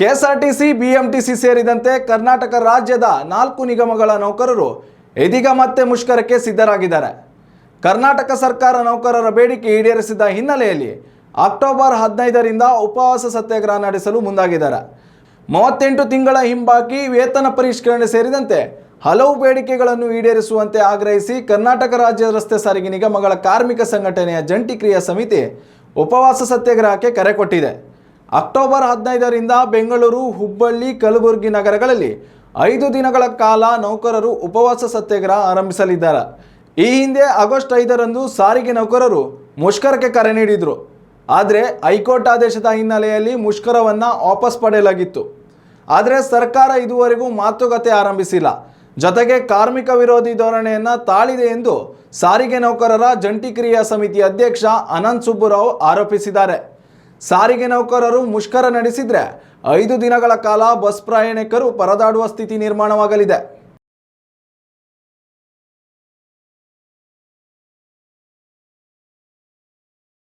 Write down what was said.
KSRTC, BMTC ಸೇರಿದಂತೆ ಕರ್ನಾಟಕ ರಾಜ್ಯದ ನಾಲ್ಕು ನಿಗಮಗಳ ನೌಕರರು ಇದೀಗ ಮತ್ತೆ ಮುಷ್ಕರಕ್ಕೆ ಸಿದ್ಧರಾಗಿದ್ದಾರೆ. ಕರ್ನಾಟಕ ಸರ್ಕಾರ ನೌಕರರ ಬೇಡಿಕೆ ಈಡೇರಿಸಿದ ಹಿನ್ನೆಲೆಯಲ್ಲಿ ಅಕ್ಟೋಬರ್ ಹದಿನೈದರಿಂದ ಉಪವಾಸ ಸತ್ಯಾಗ್ರಹ ನಡೆಸಲು ಮುಂದಾಗಿದ್ದಾರೆ. ಮೂವತ್ತೆಂಟು ತಿಂಗಳ ಹಿಂಬಾಕಿ ವೇತನ ಪರಿಷ್ಕರಣೆ ಸೇರಿದಂತೆ ಹಲವು ಬೇಡಿಕೆಗಳನ್ನು ಈಡೇರಿಸುವಂತೆ ಆಗ್ರಹಿಸಿ ಕರ್ನಾಟಕ ರಾಜ್ಯ ರಸ್ತೆ ಸಾರಿಗೆ ನಿಗಮಗಳ ಕಾರ್ಮಿಕ ಸಂಘಟನೆಯ ಜಂಟಿ ಕ್ರಿಯಾ ಸಮಿತಿ ಉಪವಾಸ ಸತ್ಯಾಗ್ರಹಕ್ಕೆ ಕರೆ ಕೊಟ್ಟಿದೆ. ಅಕ್ಟೋಬರ್ ಹದಿನೈದರಿಂದ ಬೆಂಗಳೂರು, ಹುಬ್ಬಳ್ಳಿ, ಕಲಬುರಗಿ ನಗರಗಳಲ್ಲಿ ಐದು ದಿನಗಳ ಕಾಲ ನೌಕರರು ಉಪವಾಸ ಸತ್ಯಾಗ್ರಹ ಆರಂಭಿಸಲಿದ್ದಾರೆ. ಈ ಹಿಂದೆ ಆಗಸ್ಟ್ ಐದರಂದು ಸಾರಿಗೆ ನೌಕರರು ಮುಷ್ಕರಕ್ಕೆ ಕರೆ ನೀಡಿದರು. ಆದರೆ ಹೈಕೋರ್ಟ್ ಆದೇಶದ ಹಿನ್ನೆಲೆಯಲ್ಲಿ ಮುಷ್ಕರವನ್ನು ವಾಪಸ್ ಪಡೆಯಲಾಗಿತ್ತು. ಆದರೆ ಸರ್ಕಾರ ಇದುವರೆಗೂ ಮಾತುಕತೆ ಆರಂಭಿಸಿಲ್ಲ. ಜೊತೆಗೆ ಕಾರ್ಮಿಕ ವಿರೋಧಿ ಧೋರಣೆಯನ್ನು ತಾಳಿದೆ ಎಂದು ಸಾರಿಗೆ ನೌಕರರ ಜಂಟಿ ಕ್ರಿಯಾ ಸಮಿತಿ ಅಧ್ಯಕ್ಷ ಅನಂತ್ ಸುಬ್ಬುರಾವ್ ಆರೋಪಿಸಿದ್ದಾರೆ. ಸಾರಿಗೆ ನೌಕರರು ಮುಷ್ಕರ ನಡೆಸಿದ್ರೆ ಐದು ದಿನಗಳ ಕಾಲ ಬಸ್ ಪ್ರಯಾಣಿಕರು ಪರದಾಡುವ ಸ್ಥಿತಿ ನಿರ್ಮಾಣವಾಗಲಿದೆ.